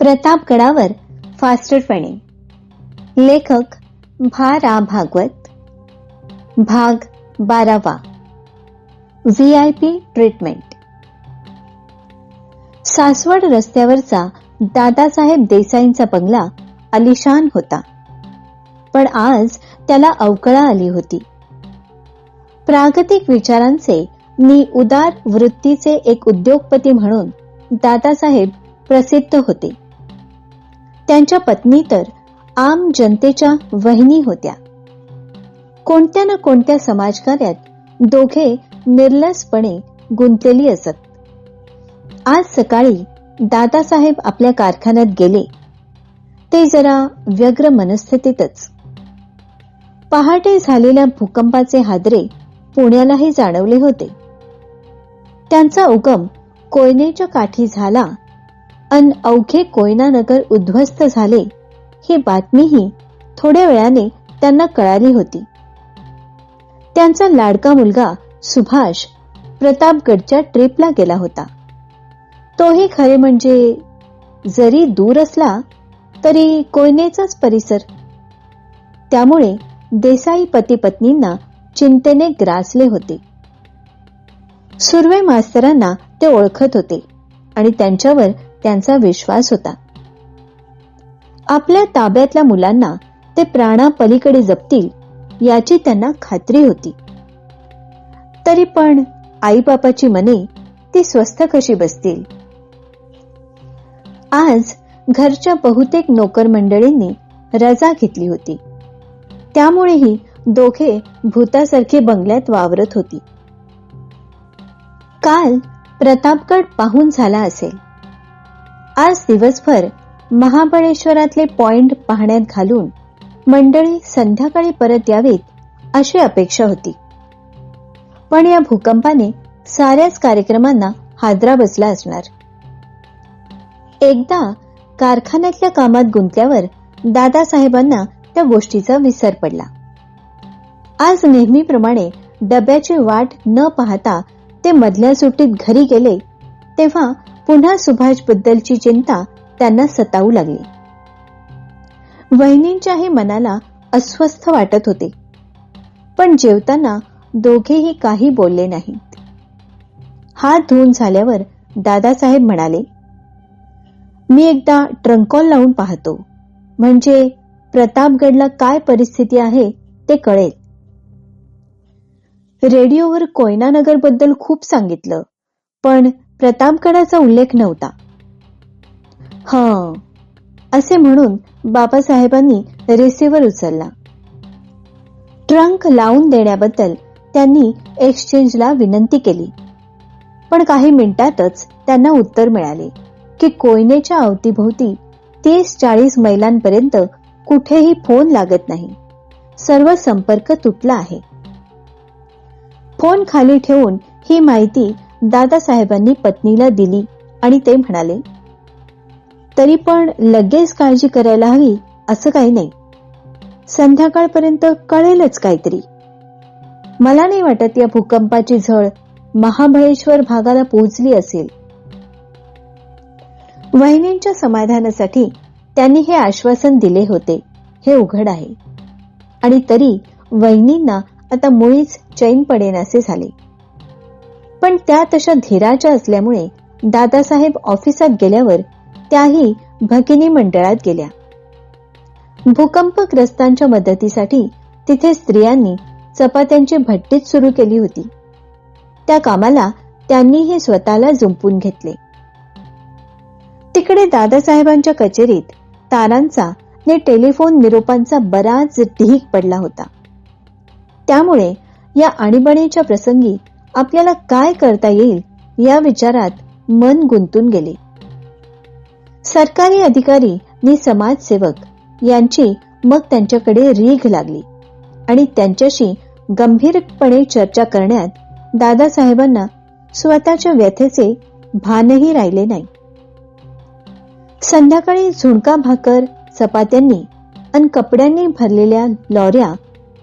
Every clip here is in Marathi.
प्रतापगडावर फास्टरपणे. लेखक भा. रा. भागवत. भाग बारावा. V. I. P. Treatment. Saswad रस्त्यावरचा दादासाहेब देसाईंचा बंगला अलिशान होता. पण आज त्याला अवकळा आली होती. प्रागतिक विचारांचे नि उदार वृत्तीचे एक उद्योगपती म्हणून दादासाहेब प्रसिद्ध होते. त्यांच्या पत्नी तर आम जनतेच्या वहिनी होत्या. कोणत्या ना कोणत्या समाजकार्यात दोघे निर्लसपणे गुंतलेली असत. आज सकाळी दादासाहेब आपल्या कारखान्यात गेले. ते जरा व्यग्र मनस्थितीतच. पहाटे झालेल्या भूकंपाचे हादरे पुण्यालाही जाणवले होते. त्यांचा उगम कोयनेच्या काठी झाला अन अवघे कोयना नगर उद्ध्वस्त झाले ही बातमीही थोड्या वेळाने त्यांना कळाली होती. त्यांचा लाडका मुलगा सुभाष प्रतापगडच्या ट्रिपला गेला होता. तोही खरे म्हणजे जरी दूर असला तरी कोयनेचाच परिसर. त्यामुळे देसाई पती पत्नींना चिंतेने ग्रासले होते. सुर्वे मास्तरांना ते ओळखत होते आणि त्यांच्यावर त्यांचा विश्वास होता. आपल्या ताब्यातल्या मुलांना ते प्राणापलीकडे जपतील याची त्यांना खात्री होती. तरी पण आईबापाची मने ती स्वस्थ कशी बसतील? आज घरच्या बहुतेक नोकर मंडळींनी रजा घेतली होती. त्यामुळेही दोघे भूतासारखे बंगल्यात वावरत होती. काल प्रतापगड पाहून झाला असेल. आज दिवसभर महाबळेश्वरातले पॉइंट पाहण्यात घालून मंडळी संध्याकाळी परत यावीत अशी अपेक्षा होती. पण या भूकंपाने साऱ्याच कार्यक्रमांना हादरा बसला असणार. एकदा कारखान्यातल्या कामात गुंतल्यावर दादासाहेबांना त्या गोष्टीचा विसर पडला. आज नेहमीप्रमाणे डब्याची वाट न पाहता ते मधल्या सुट्टीत घरी गेले तेव्हा पुन्हा सुभाष बद्दलची चिंता त्यांना सतावू लागली. वहिनींच्याही मनाला अस्वस्थ वाटत होते. पण जेवताना दोघेही काही बोलले नाहीत. हात धुवून झाल्यावर दादासाहेब म्हणाले मी एकदा ट्रंकॉल लावून पाहतो. म्हणजे प्रतापगडला काय परिस्थिती आहे ते कळेल. रेडिओवर कोयनानगरबद्दल खूप सांगितलं पण प्रतापगडाचा उल्लेख नव्हता. ह असे म्हणून बाबासाहेबांनी रिसिव्हर उचलला. ट्रंक लावून देण्याबद्दल त्यांनी एक्सचेंजला विनंती केली. पण काही मिनिटातच त्यांना उत्तर मिळाले की कोयनेच्या अवतीभोवती तीस चाळीस मैलांपर्यंत कुठेही फोन लागत नाही. सर्व संपर्क तुटला आहे. फोन खाली ठेवून ही माहिती दादासाहेबांनी पत्नीला दिली आणि ते म्हणाले तरी पण लगेच काळजी करायला हवी असं काही नाही. संध्याकाळपर्यंत कळेलच काहीतरी. मला नाही वाटत या भूकंपाची झळ महाबळेश्वर भागाला पोहोचली असेल. वहिनींच्या समाधानासाठी त्यांनी हे आश्वासन दिले होते. हे उघड आहे. आणि तरी वहिनींना आता मुळीच चैन पडेनासे झाले. पण त्या तशा धीराच्या असल्यामुळे दादासाहेब ऑफिसात गेल्यावर त्याही भगिनी मंडळात गेल्या. भूकंपग्रस्तांच्या मदतीसाठी तिथे स्त्रियांनी चपात्यांची भट्टीच सुरू केली होती. त्या कामाला त्यांनीही स्वतःला जुंपून घेतले. तिकडे दादासाहेबांच्या कचेरीत तारांचा ने टेलिफोन निरोपांचा बराच ढीक पडला होता. त्यामुळे या आणीबाणीच्या प्रसंगी आपल्याला काय करता येईल या विचारात मन गुंतून गेले. सरकारी अधिकारी आणि समाजसेवक यांची मग त्यांच्याकडे रीघ लागली आणि त्यांच्याशी गंभीरपणे चर्चा करण्यात दादासाहेबांना स्वतःच्या व्यथेचे भानही राहिले नाही. संध्याकाळी झुणका भाकर चपात्यांनी आणि कपड्यांनी भरलेल्या लॉऱ्या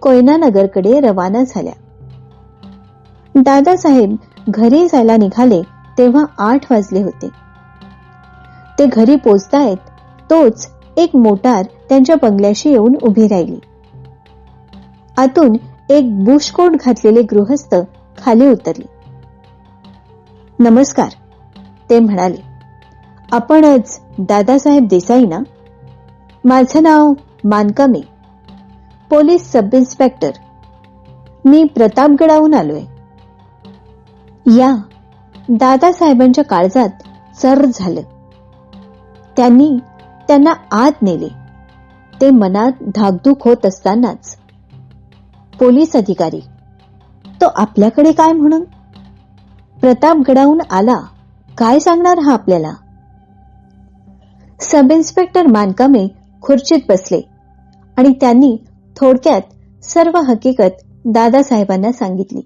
कोयनानगरकडे रवाना झाल्या. दादासाहेब घरी जायला निघाले तेव्हा आठ वाजले होते. ते घरी पोचतायत तोच एक मोटार त्यांच्या बंगल्याशी येऊन उभी राहिली. आतून एक बुशकोट घातलेले गृहस्थ खाली उतरले. नमस्कार ते म्हणाले. आपणच दादासाहेब देसाई ना? माझं नाव मानकामे. पोलीस सब इन्स्पेक्टर मी प्रतापगडाहून आलोय. या दादासाहेबांच्या काळजात सर झालं. त्यांनी त्यांना आत नेले. ते मनात धाकधूक होत असतानाच पोलीस अधिकारी तो आपल्याकडे काय म्हणून? प्रतापगडाहून आला काय सांगणार हा आपल्याला? सब इन्स्पेक्टर मानकामे खुर्चीत बसले आणि त्यांनी थोडक्यात सर्व हकीकत दादासाहेबांना सांगितली.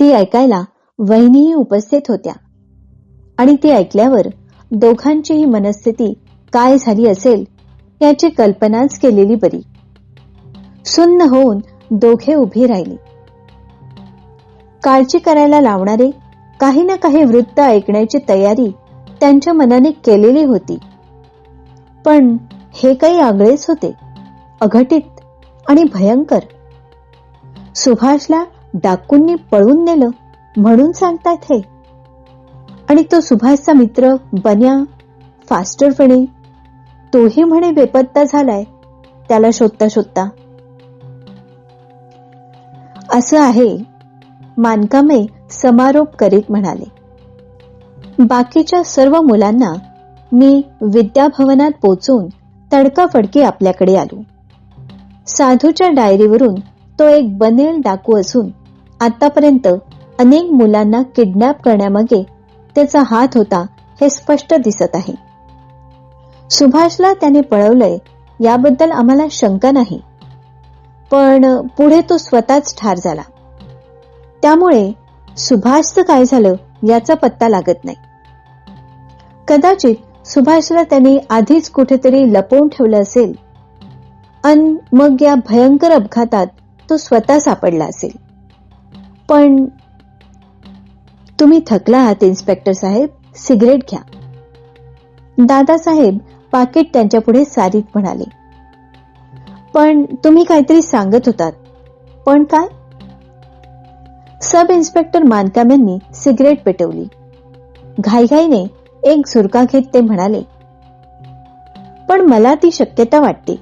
ती ऐकायला वहिनीही उपस्थित होत्या. आणि ती ऐकल्यावर दोघांचीही मनस्थिती काय झाली असेल याची कल्पनाच केलेली बरी. सुन्न होऊन दोघे उभी राहिली. काळजी करायला लावणारे काही ना काही वृत्त ऐकण्याची तयारी त्यांच्या मनाने केलेली होती. पण हे काही आगळेच होते अघटित आणि भयंकर. सुभाषला डाकूंनी पळून नेलं म्हणून सांगतात हे. आणि तो सुभाषचा मित्र बन्या फास्टरपणे तोही म्हणे बेपत्ता झालाय त्याला शोधता शोधता. असं आहे मानकामे समारोप करीत म्हणाले. बाकीच्या सर्व मुलांना मी विद्याभवनात पोचून तडकाफडकी आपल्याकडे आलो. साधूच्या डायरीवरून तो एक बनेल डाकू असून आतापर्यंत अनेक मुलांना किडनॅप करण्यामागे त्याचा हात होता हे स्पष्ट दिसत आहे. सुभाषला त्याने पळवलंय याबद्दल आम्हाला शंका नाही. पण पुढे तो स्वतःच ठार झाला. त्यामुळे सुभाषचं काय झालं याचा पत्ता लागत नाही. कदाचित सुभाषला त्याने आधीच कुठेतरी लपवून ठेवलं असेल. अन मग या भयंकर अपघातात तो स्वतः सापडला असेल. पण तुम्ही थकला आहात इन्स्पेक्टर साहेब. सिगरेट घ्या. दादासाहेब पाकिट त्यांच्या पुढे सारीत म्हणाले. पण तुम्ही काहीतरी सांगत होतात. पण काय? सब इन्स्पेक्टर मानकाम यांनी सिगरेट पेटवली. घाईघाईने एक झुरका घेत ते म्हणाले पण मला ती शक्यता वाटते.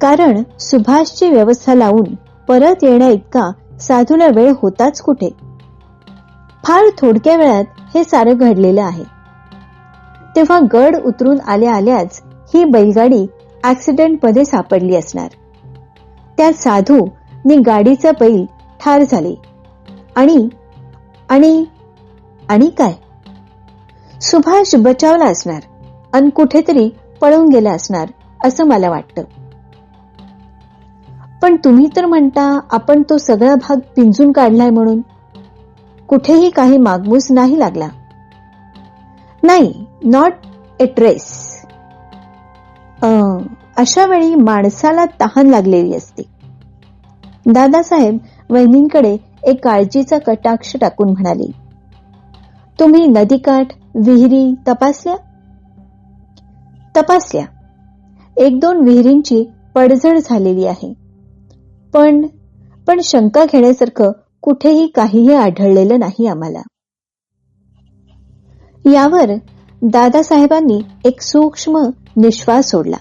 कारण सुभाषची व्यवस्था लावून परत येण्या इतका साधूला वेळ होताच कुठे? फार थोडक्या वेळात हे सारं घडलेलं आहे. तेव्हा गड उतरून आल्या आल्याच ही बैलगाडी ऍक्सिडेंटमध्ये सापडली असणार. त्या साधू नि गाडीचा बैल ठार झाले. आणि आणि आणि काय? सुभाष बचावला असणार आणि कुठेतरी पळून गेला असणार असं मला वाटतं. पण तुम्ही तर म्हणता आपण तो सगळा भाग पिंजून काढलाय म्हणून. कुठेही काही मागमूस नाही लागला. नाही नॉट ए ट्रेस अशा वेळी माणसाला तहान लागलेली असते. दादासाहेब वहिनींकडे एक काळजीचा कटाक्ष टाकून म्हणाले तुम्ही नदीकाठ विहिरी तपासल्या? तपासल्या. एक दोन विहिरींची पडझड झालेली आहे. पण पण शंका घेण्यासारखं कुठेही काहीही आढळलेलं नाही आम्हाला. यावर दादासाहेबांनी एक सूक्ष्म निश्वास सोडला.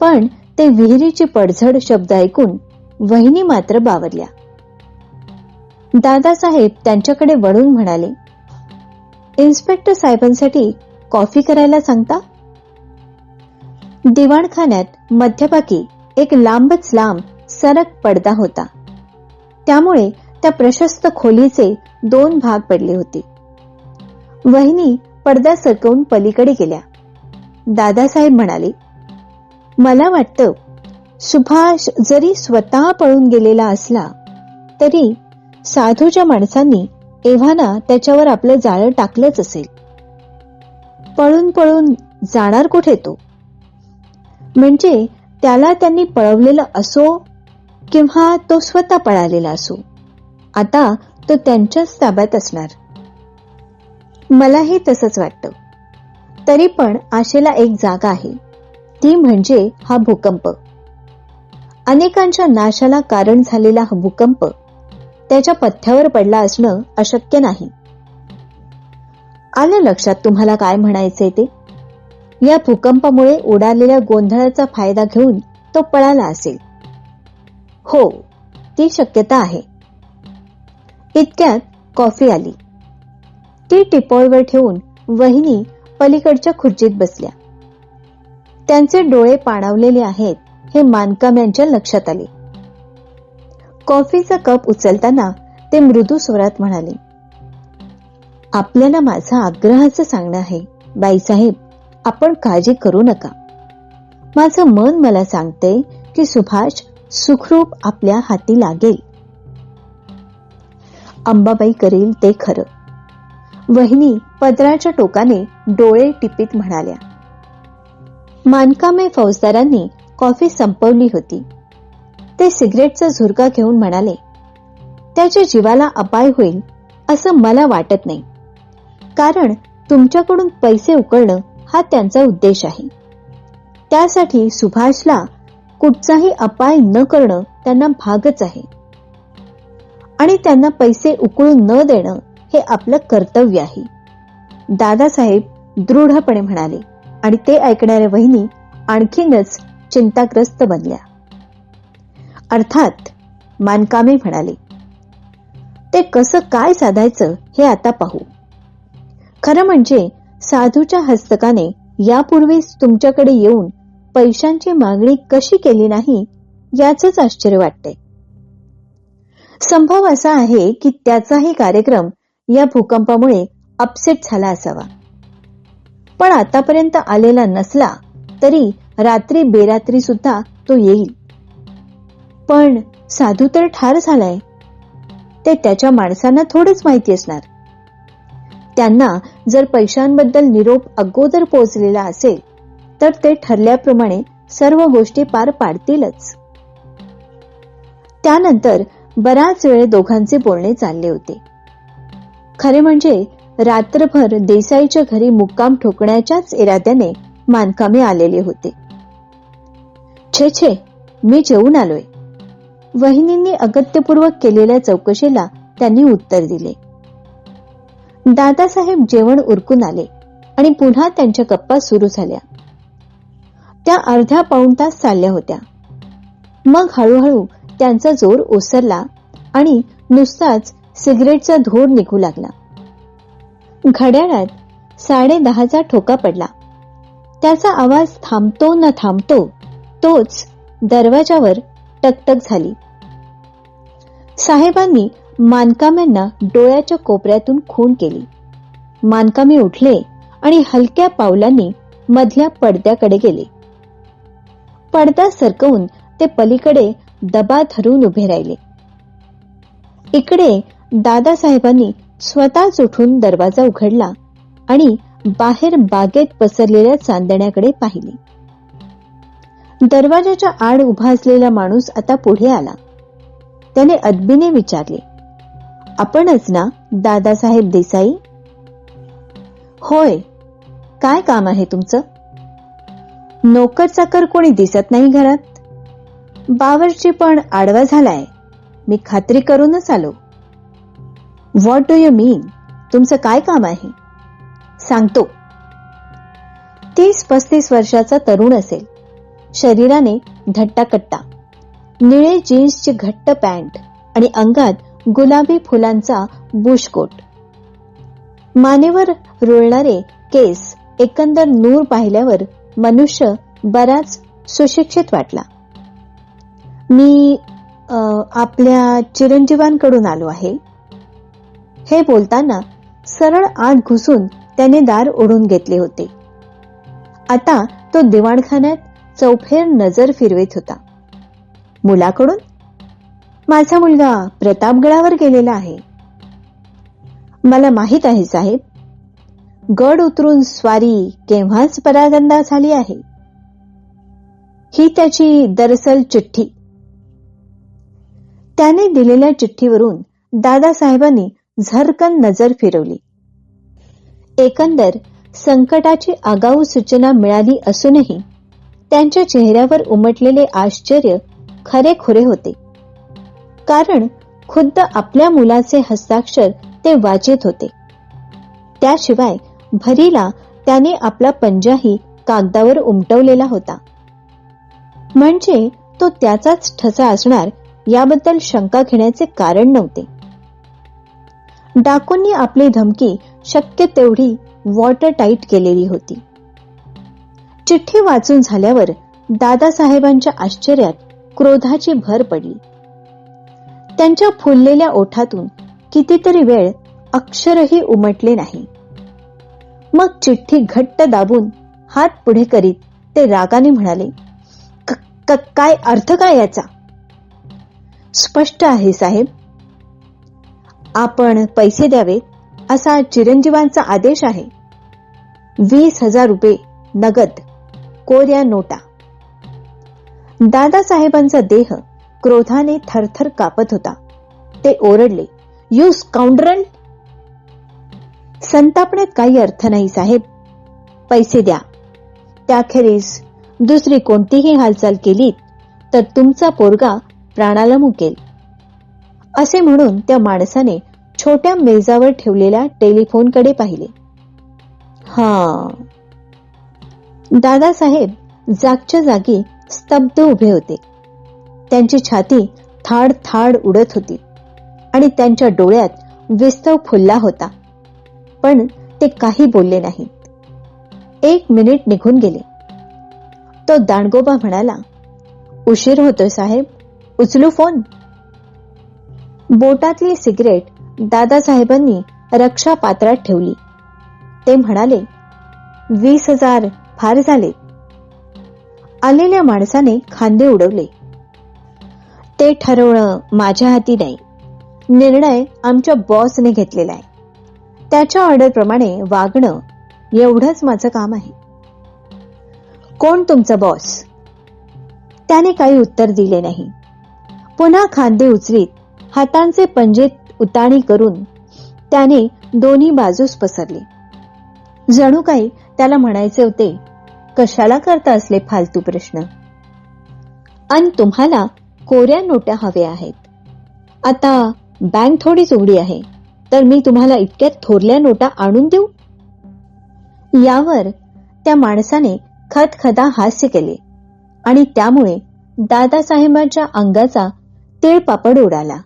पण ते विहिरीची पडझड शब्द ऐकून वहिनी मात्र बावरल्या. दादासाहेब त्यांच्याकडे वळून म्हणाले इन्स्पेक्टर साहेबांसाठी कॉफी करायला सांगता? दिवाणखान्यात मध्यभागी एक लांबच लांब सरक पडदा होता. त्यामुळे त्या प्रशस्त खोलीचे दोन भाग पडले होते. वहिनी पडदा सरकवून पलीकडे गेल्या. दादासाहेब म्हणाले मला वाटतं सुभाष जरी स्वतः पळून गेलेला असला तरी साधूच्या माणसांनी एव्हाना त्याच्यावर आपलं जाळं टाकलंच असेल. पळून पळून जाणार कुठे तो? म्हणजे त्याला त्यांनी पळवलेलं असो किंवा तो स्वतः पळालेला असो. आता तो त्यांच्याच ताब्यात असणार. मलाही तसंच वाटतं. तरी पण आशेला एक जागा आहे. ती म्हणजे हा भूकंप. अनेकांच्या नाशाला कारण झालेला हा भूकंप त्याच्या पथ्यावर पडला असणं अशक्य नाही. आलं लक्षात तुम्हाला काय म्हणायचंय ते? या भूकंपामुळे उडालेल्या गोंधळाचा फायदा घेऊन तो पळाला असेल. हो ती शक्यता आहे. इतक्यात कॉफी आली. ती टिपॉयवर ठेवून वहिनी पलीकडच्या खुर्चीत बसल्या. त्यांचे डोळे पाणावलेले आहेत हे मानकाम यांच्या लक्षात आले. कॉफीचा कप उचलताना ते मृदू स्वरात म्हणाले आपल्याला माझा आग्रहाचं सांगणं आहे. बाईसाहेब आपण काळजी करू नका. माझं मन मला सांगते की सुभाष सुखरूप आपल्या हाती लागेल. अंबाबाई करेल ते खरं. वहिनी पदराच्या टोकाने डोळे टिपीत म्हणाल्या मानकामे फौजदारांनी कॉफी संपवली होती. ते सिगरेटचा झुरका घेऊन म्हणाले त्याच्या जीवाला अपाय होईल असं मला वाटत नाही. कारण तुमच्याकडून पैसे उकळणं हा त्यांचा उद्देश आहे. त्यासाठी सुभाषला कुठचाही अपाय न करणं त्यांना भागच आहे. आणि त्यांना पैसे उकळून न देणं हे आपलं कर्तव्य आहे. दादासाहेब दृढपणे म्हणाले आणि ते ऐकणाऱ्या वहिनी आणखीनच चिंताग्रस्त बनल्या. अर्थात मानकामे म्हणाले ते कसं काय साधायचं हे आता पाहू. खरं म्हणजे साधूच्या हस्तकाने यापूर्वीच तुमच्याकडे येऊन पैशांची मागणी कशी केली नाही याच आश्चर्य वाटते. संभव असा आहे की त्याचाही कार्यक्रम या भूकंपामुळे अपसेट झाला असावा. पण आतापर्यंत आलेला नसला तरी रात्री बेरात्री सुद्धा तो येईल. पण साधू तर ठार झालाय. ते त्याच्या माणसांना थोडंच माहिती असणार. त्यांना जर पैशांबद्दल निरोप अगोदर पोहोचलेला असेल तर ते ठरल्याप्रमाणे सर्व गोष्टी पार पाडतीलच. त्यानंतर बराच वेळ दोघांचे बोलणे चालले होते. खरे म्हणजे रात्रभर देसाईच्या घरी मुक्काम ठोकण्याच्याच इराद्याने मानकामे आलेले होते. छे छे मी जेवून आलोय. वहिनींनी अगत्यपूर्वक केलेल्या चौकशीला त्यांनी उत्तर दिले. दादासाहेब जेवण उरकून आले आणि पुन्हा त्यांच्या गप्पा सुरू झाल्या. त्या अर्ध्या पाऊण तास चालल्या होत्या. मग हळूहळू त्यांचा जोर ओसरला आणि नुसताच सिगरेटचा धूर निघू लागला. घड्याळात साडे दहाचा ठोका पडला. त्याचा आवाज थांबतो न थांबतो तोच दरवाजावर टकटक झाली. साहेबांनी मानकाम्यांना डोळ्याच्या कोपऱ्यातून खून केली. मानकामे उठले आणि हलक्या पावलांनी मधल्या पडद्याकडे गेले. पडदा सरकवून ते पलीकडे दबा धरून उभे राहिले. इकडे दादासाहेबांनी स्वतःच उठून दरवाजा उघडला आणि बाहेर बागेत पसरलेल्या चांदण्याकडे पाहिले. दरवाजाच्या आड उभा असलेला माणूस आता पुढे आला. त्याने अदबीने विचारले आपणच ना दादासाहेब देसाई? होय. काय काम आहे तुमचं? नोकर चाकर कोणी दिसत नाही घरात? बावरची पण आडवा झालाय. मी खात्री करूनच आलो. व्हॉट डू यू मीन तुमचं काय काम आहे? सांगतो. तीस पस्तीस वर्षाचा तरुण असेल. शरीराने धट्टाकट्टा. निळे जीन्सची घट्ट पॅन्ट आणि अंगात गुलाबी फुलांचा बुशकोट. मानेवर रुळणारे केस एकंदर नूर पाहिल्यावर मनुष्य बराच सुशिक्षित वाटला. मी आपल्या चिरंजीवांकडून आलो आहे. हे बोलताना सरळ आत घुसून त्याने दार ओढून घेतले होते. आता तो दिवाणखान्यात चौफेर नजर फिरवित होता. मुलाकडून? माझा मुलगा प्रतापगडावर गेलेला आहे. मला माहीत आहे साहेब गड उतरून स्वारी केव्हाच परागंदा झाली आहे? ही त्याची दरसल चिठ्ठी. त्याने दिलेल्या चिठ्ठीवरून दादासाहेबांनी झरकन नजर फिरवली. एकंदर संकटाची आगाऊ सूचना मिळाली असूनही त्यांच्या चेहऱ्यावर उमटलेले आश्चर्य खरेखुरे होते. कारण खुद्द आपल्या मुलाचे हस्ताक्षर ते वाचित होते. त्याशिवाय भरीला त्याने आपला पंजाही कागदावर उमटवलेला होता. म्हणजे तो त्याचाच ठसा असणार याबद्दल शंका घेण्याचे कारण नव्हते. डाकूंनी आपली धमकी शक्य तेवढी वॉटर टाईट केलेली होती. चिठ्ठी वाचून झाल्यावर दादासाहेबांच्या आश्चर्यात क्रोधाची भर पडली. त्यांच्या फुललेल्या ओठातून कितीतरी वेळ अक्षरही उमटले नाही. मग चिठ्ठी घट्ट दाबून हात पुढे करीत ते रागाने म्हणाले काय अर्थ काय याचा? स्पष्ट आहे साहेब. आपण पैसे द्यावे असा चिरंजीवांचा आदेश आहे. वीस हजार रुपये नगद कोऱ्या नोटा. दादासाहेबांचा देह क्रोधाने थरथर कापत होता. ते ओरडले यू स्काउंड्रल संतापण्यात काही अर्थ नाही साहेब. पैसे द्या. त्याखेरीज दुसरी कोणतीही हालचाल केलीत तर तुमचा पोरगा प्राणाला मुकेल. असे म्हणून त्या माणसाने छोट्या मेजावर ठेवलेल्या टेलिफोनकडे पाहिले. हा. दादासाहेब जागच्या जागी स्तब्ध उभे होते. त्यांची छाती थाड थाड उडत होती आणि त्यांच्या डोळ्यात विस्तव फुलला होता. पण ते काही बोलले नाहीत एक मिनिट निघून गेले. तो दांडगोबा म्हणाला उशीर होतोय साहेब उचलू फोन? बोटातली सिगरेट दादासाहेबांनी रक्षा पात्रात ठेवली. ते म्हणाले वीस हजार फार झाले. आलेल्या माणसाने खांदे उडवले. ते ठरवणं माझ्या हाती नाही. निर्णय आमच्या बॉसने घेतलेला आहे. त्याच्या ऑर्डर प्रमाणे वागणं एवढंच माझं काम आहे. कोण तुमचा बॉस त्याने काही उत्तर दिले नाही. पुन्हा खांदे उचलीत हातांचे पंजे उताणी करून त्याने दोन्ही बाजूस पसरले. जणू काही त्याला म्हणायचे होते कशाला करता असले फालतू प्रश्न? अन तुम्हाला कोऱ्या नोट्या हव्या आहेत. आता बँक थोडीच उघडी आहे. तर मी तुम्हाला इतक्यात थोरल्या नोटा आणून देऊ? यावर त्या माणसाने खदखदा हास्य केले आणि त्यामुळे दादासाहेबांच्या अंगाचा तिळपापड उडाला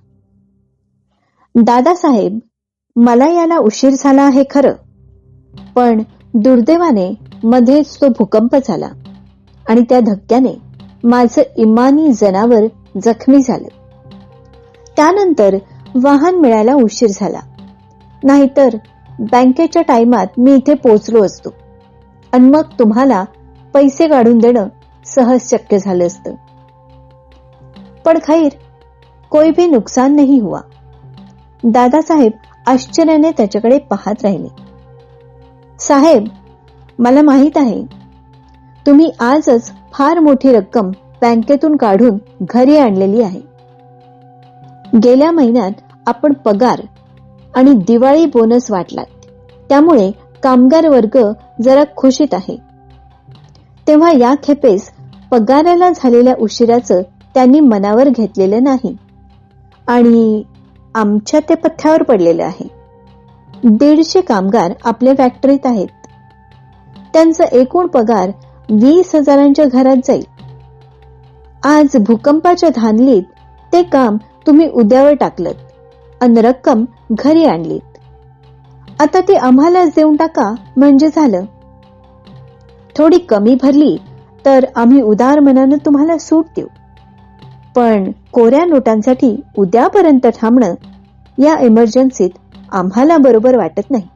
दादासाहेब मला याला उशीर झाला आहे खरं. पण दुर्दैवाने मध्येच तो भूकंप झाला आणि त्या धक्क्याने माझं इमानी जनावर जखमी झालं. त्यानंतर वाहन मिळायला उशीर झाला. नाहीतर बँकेच्या टायमात मी इथे पोचलो असतो. आणि मग तुम्हाला पैसे काढून देणं सहज शक्य झालं असतं. पण खैर कोई भी नुकसान नाही हुआ. दादासाहेब आश्चर्याने त्याच्याकडे पाहत राहिले. साहेब मला माहीत आहे तुम्ही आजच फार मोठी रक्कम बँकेतून काढून घरी आणलेली आहे. गेल्या महिन्यात आपण पगार आणि दिवाळी बोनस वाटलात. त्यामुळे कामगार वर्ग जरा खुशीत आहे. तेव्हा या खेपेस पगाराला झालेल्या उशिराचं त्यांनी मनावर घेतलेलं नाही. आणि आमच्या ते पथ्यावर पडलेलं आहे. दीडशे कामगार आपल्या फॅक्टरीत आहेत. त्यांचा एकूण पगार वीस हजारांच्या घरात जाईल. आज भूकंपाच्या धानलीत ते काम तुम्ही उद्यावर टाकलं अन रक्कम घरी आणलीत आता ती आम्हालाच देऊन टाका म्हणजे झालं. थोडी कमी भरली तर आम्ही उदार मनानं तुम्हाला सूट देऊ. पण कोऱ्या नोटांसाठी उद्यापर्यंत थांबणं या इमर्जन्सीत आम्हाला बरोबर वाटत नाही.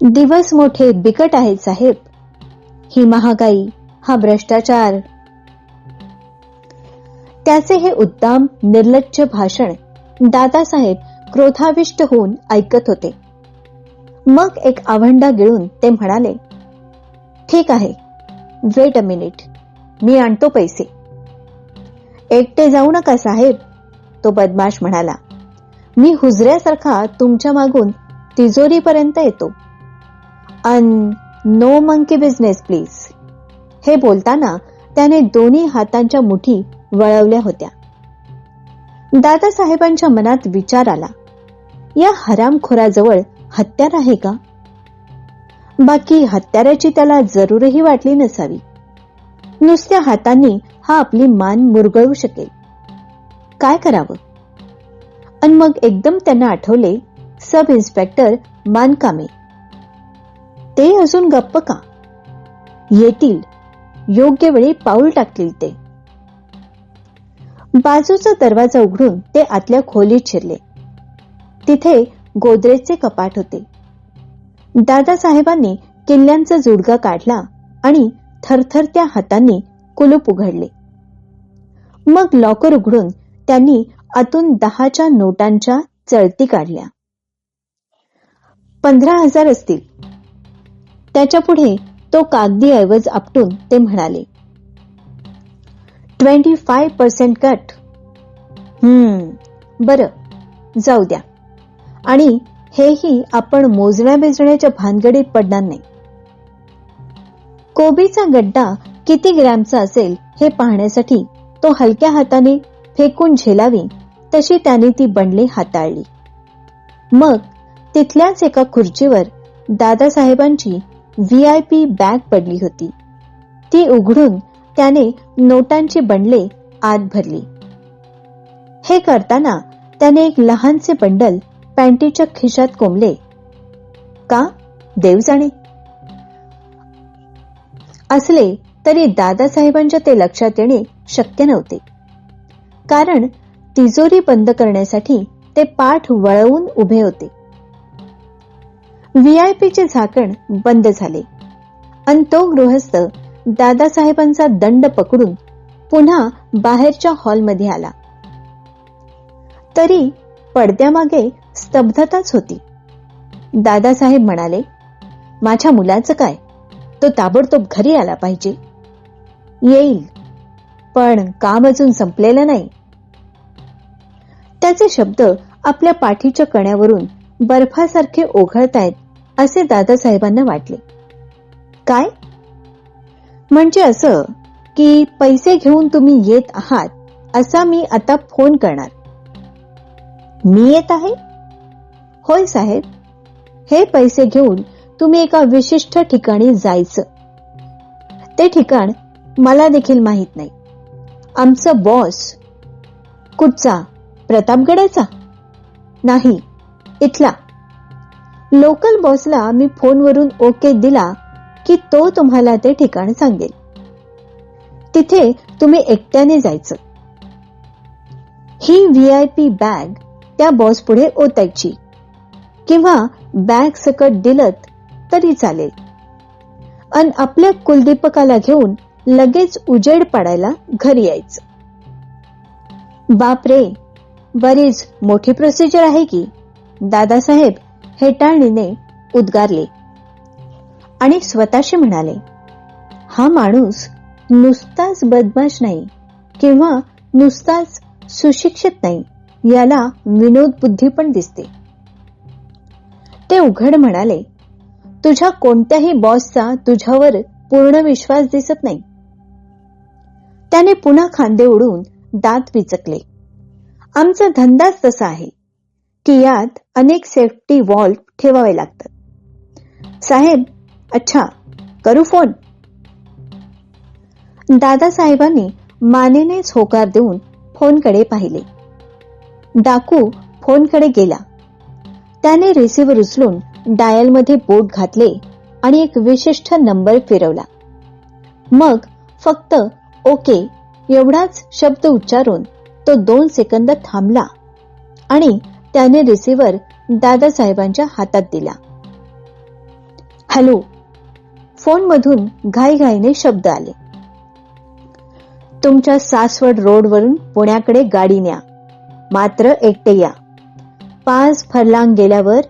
दिवस मोठे बिकट आहेत साहेब. ही महागाई हा भ्रष्टाचार. त्याचे हे उत्तम निर्लज्ज भाषण दादासाहेब क्रोधाविष्ट होऊन ऐकत होते. मग एक आवंडा गिळून ते म्हणाले ठीक आहे वेट अ मिनिट मी आणतो पैसे. एकटे जाऊ नका साहेब तो बदमाश म्हणाला. मी हुजऱ्यासारखा तुमच्या मागून तिजोरीपर्यंत येतो. अन नो मंकी बिझनेस प्लीज हे बोलताना त्याने दोन्ही हातांच्या मुठी वळवल्या होत्या. दादासाहेबांच्या मनात विचार आला. या हरामखोराजवळ हत्यार आहे का? बाकी हत्याराची त्याला जरूरही वाटली नसावी. नुसत्या हातांनी हा आपली मान मुरगळू शकेल. काय करावं? आणि मग एकदम त्यांना आठवले सब इन्स्पेक्टर मानकामे. ते अजून गप्प का? येतील. योग्य वेळी पाऊल टाकतील ते. बाजूचा दरवाजा उघडून ते आतल्या खोलीत शिरले. तिथे गोदरेजचे कपाट होते. दादासाहेबांनी किल्ल्यांचा जुडगा काढला आणि थरथरत्या हातांनी कुलूप उघडले. मग लॉकर उघडून त्यांनी आतून दहाच्या नोटांच्या चळती काढल्या. पंधरा हजार असतील. त्याच्या पुढे तो कागदी ऐवज आपटून ते म्हणाले ट्वेंटी फाय पर्सेंट कट. हम्म बर जाऊ द्या. आणि हेही आपण मोजण्या बेजण्याच्या भानगडीत पडणार नाही. कोबीचा गड्डा किती ग्रॅमचा असेल हे पाहण्यासाठी तो हलक्या हाताने फेकून झेलावी तशी त्याने ती बंडली हाताळली. मग तिथल्याच एका खुर्चीवर दादासाहेबांची व्ही आय पी बॅग पडली होती. ती उघडून त्याने नोटांची बंडले आत भरली. हे करताना त्याने एक लहानसे बंडल पॅन्टीच्या खिशात कोंबले. का? देव जाणे. असले तरी दादासाहेबांच्या ते लक्षात येणे शक्य नव्हते. कारण तिजोरी बंद करण्यासाठी ते पाठ वळवून उभे होते. व्हीआयपीचे झाकण बंद झाले. आणि तो गृहस्थ दादासाहेबांचा दंड पकडून पुन्हा बाहेरच्या हॉलमध्ये आला. तरी पडद्यामागे स्तब्धताच होती. दादासाहेब म्हणाले माझ्या मुलाचं काय? तो ताबडतोब घरी आला पाहिजे. येईल पण काम अजून संपलेलं नाही. त्याचे शब्द आपल्या पाठीच्या कण्यावरून बर्फासारखे ओघळतायत असे दादासाहेबांना वाटले. काय? म्हणजे असं की पैसे घेऊन तुम्ही येत आहात असा मी आता फोन करणार. मी येत आहे? होय साहेब हे पैसे घेऊन तुम्ही एका विशिष्ट ठिकाणी जायचं. ते ठिकाण मला देखील माहीत नाही. आमचं बॉस कुठचा? प्रतापगडाचा? नाही इथला. लोकल बॉसला मी फोनवरून ओके दिला की तो तुम्हाला ते ठिकाण सांगेल. तिथे तुम्ही एकट्याने जायचं. ही व्ही आय पी बॅग त्या बॉस पुढे ओतायची. किंवा बॅग सकट दिलत तरी चालेल. अन आपल्या कुलदीपकाला घेऊन लगेच उजेड पाडायला घरी यायचं. बाप रे बरीच मोठी प्रोसिजर आहे की? दादासाहेब हेटाळणीने उद्गारले. आणि स्वतःशी म्हणाले हा माणूस नुसताच बदमाश नाही किंवा नुसताच सुशिक्षित नाही याला विनोद बुद्धी पण दिसते. ते उघड म्हणाले तुझ्या कोणत्याही बॉसचा तुझ्यावर पूर्ण विश्वास दिसत नाही. त्याने पुन्हा खांदे उडून दात विचकले. आमचा धंदाच तसा आहे. की यात अनेक सेफ्टी वॉल्व ठेवावे लागतात. साहेब अच्छा करू फोन दादासाहेबांनी मानेनेच होकार देऊन फोनकडे पाहिले. डाकू फोनकडे गेला. त्याने रिसिव्हर उचलून डायलमध्ये बोट घातले आणि एक विशिष्ट नंबर फिरवला. मग फक्त ओके एवढाच शब्द उच्चारून तो दोन सेकंद थांबला आणि त्याने रिसिव्हर दादासाहेबांच्या हातात दिला. हॅलो फोनमधून घाईघाईने शब्द आले. तुमच्या सासवड रोडवरून पुण्याकडे गाडी न्या. मात्र एकटे या. पाच फरलांग गेल्यावर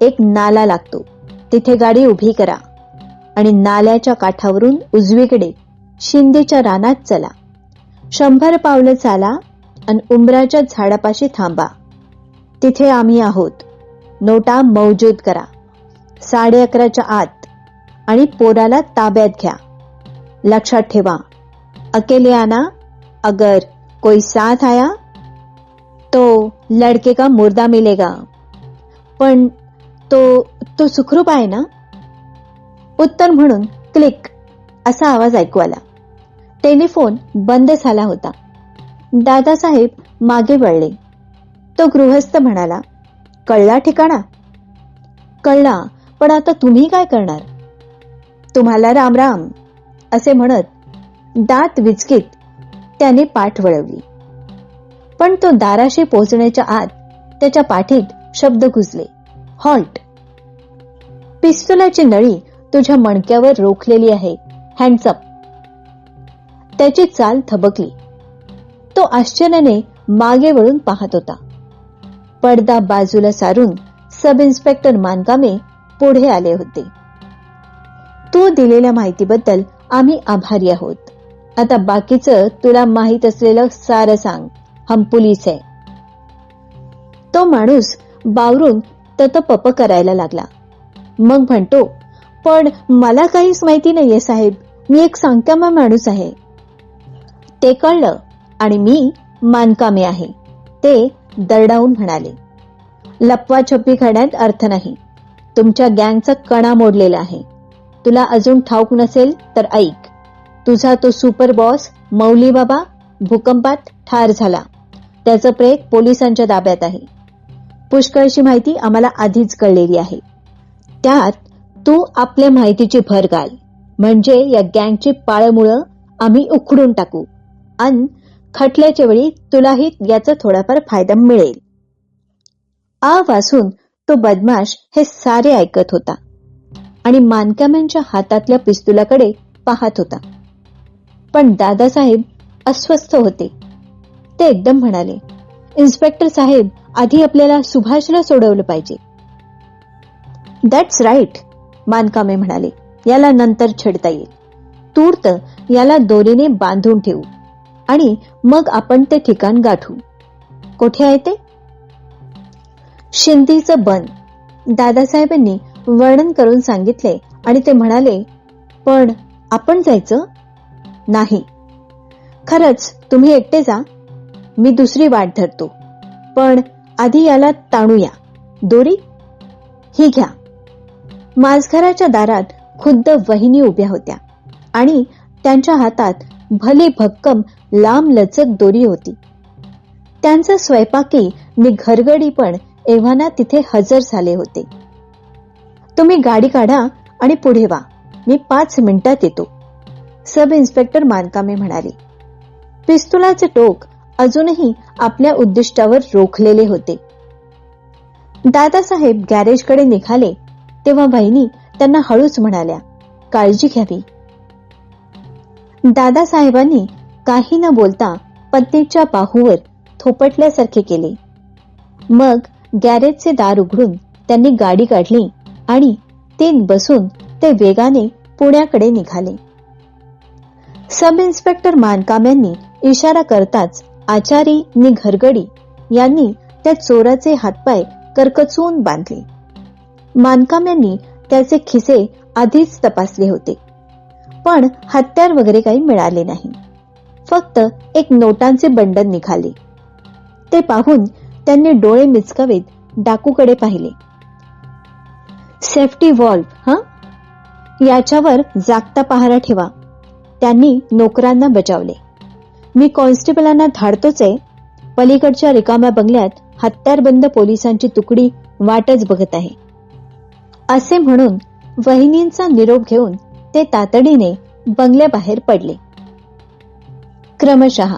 एक नाला लागतो. तिथे गाडी उभी करा आणि नाल्याच्या काठावरून उजवीकडे शिंदेच्या रानात चला. शंभर पावलं चाला आणि उंबराच्या झाडापाशी थांबा. तिथे आम्ही आहोत. नोटा मौजूद करा. साडे अकराच्या आत आणि पोराला ताब्यात घ्या. लक्षात ठेवा. अकेले आना अगर कोई साथ आया तो लड़के का मुर्दा मिलेगा। पण तो तो सुखरूप आहे ना? उत्तर म्हणून क्लिक असा आवाज ऐकू आला. टेलिफोन बंद झाला होता. दादासाहेब मागे वळले. तो गृहस्थ म्हणाला कळला ठिकाणा? कळला पण आता तुम्ही काय करणार? तुम्हाला राम राम असे म्हणत दात विचकीत त्याने पाठ वळवली. पण तो दाराशी पोहोचण्याच्या आत त्याच्या पाठीत शब्द घुसले हॉल्ट पिस्तुलाची नळी तुझ्या मणक्यावर रोखलेली आहे. हँडसअप त्याची चाल थबकली. तो आश्चर्याने मागे वळून पाहत होता. पडदा बाजूला सारून सब इन्स्पेक्टर मानकामे पुढे आले होते. तू दिलेल्या माहितीबद्दल आम्ही आभारी आहोत. आता बाकीचं तुला माहीत असलेलं सारं सांग. हम आहे तो माणूस बावरून ततपप करायला लागला. मग म्हणतो पण मला काहीच माहिती नाहीये साहेब. मी एक सांगकामा माणूस आहे. ते कळलं आणि मी मानकामे आहे. ते दरडावून म्हणाले लपवाछपी करण्यात अर्थ नाही. तुमच्या गँगचा कणा मोडलेला आहे. तुला अजून ठाऊक नसेल तर ऐक. तुझा तो सुपर बॉस मौली बाबा भूकंपात ठार झाला. त्याचं प्रेत पोलिसांच्या ताब्यात आहे. पुष्कळशी माहिती आम्हाला आधीच कळलेली आहे. त्यात तू आपल्या माहितीची भर घाल. म्हणजे या गँगची पाळमुळं आम्ही उखडून टाकू. अन खटल्याच्या वेळी तुलाही याचा थोडाफार फायदा मिळेल. आ वासून तो बदमाश हे सारे ऐकत होता. आणि मानकाम्यांच्या हातातल्या पिस्तुलाकडे पाहत होता. पण दादासाहेब अस्वस्थ होते. ते एकदम म्हणाले इन्स्पेक्टर साहेब आधी आपल्याला सुभाषला सोडवलं पाहिजे. दॅट्स राईट मानकामे म्हणाले याला नंतर छेडता येईल. तूर्त याला दोरीने बांधून ठेवू आणि मग आपण ते ठिकाण गाठू. कोठे आहे ते? शिंदीचं बन. दादासाहेबांनी वर्णन करून सांगितले आणि ते म्हणाले पण आपण जायचं? नाही. खरंच तुम्ही एकटे जा. मी दुसरी वाट धरतो. पण आधी याला ताणूया. दोरी? ही घ्या. माझघराच्या दारात खुद्द वहिनी उभ्या होत्या आणि त्यांच्या हातात भले भक्कम लांब लचक दोरी होती. त्यांचा स्वयंपाकी मी घरगडी पण एव्हाना तिथे हजर झाले होते. तुम्ही गाडी काढा आणि पुढे वा. मी पाच मिनिटात येतो. सब इन्स्पेक्टर मानकामे म्हणाले. पिस्तुलाचे टोक अजूनही आपल्या उद्दिष्टावर रोखलेले होते. दादासाहेब गॅरेजकडे निघाले तेव्हा बहिणी त्यांना हळूच म्हणाल्या काळजी घ्यावी. दादासाहेबांनी काही न बोलता पत्नीच्या बाहूवर थोपटल्यासारखे केले. मग गॅरेजचे दार उघडून त्यांनी गाडी काढली आणि तीन बसून ते वेगाने पुण्याकडे निघाले. सब इन्स्पेक्टर मानकाम यांनी इशारा करताच आचारी नि घरगडी यांनी त्या चोराचे हातपाय करकचून बांधले. मानकाम यांनी त्याचे खिसे आधीच तपासले होते. पण हत्यार वगैरे काही मिळाले नाही. फक्त एक नोटांचे बंडल निघाले. ते पाहून त्यांनी डोळे मिचकावीत डाकूकडे पाहिले. सेफ्टी वॉल्व हा? याच्यावर जागता पहारा ठेवा. त्यांनी नोकरांना बजावले. मी कॉन्स्टेबलांना धाडतोच आहे. पलीकडच्या रिकाम्या बंगल्यात हत्यारबंद पोलिसांची तुकडी वाटच बघत आहे. असे म्हणून वहिनींचा निरोप घेऊन ते तातडीने बंगल्याबाहेर पडले. क्रमशः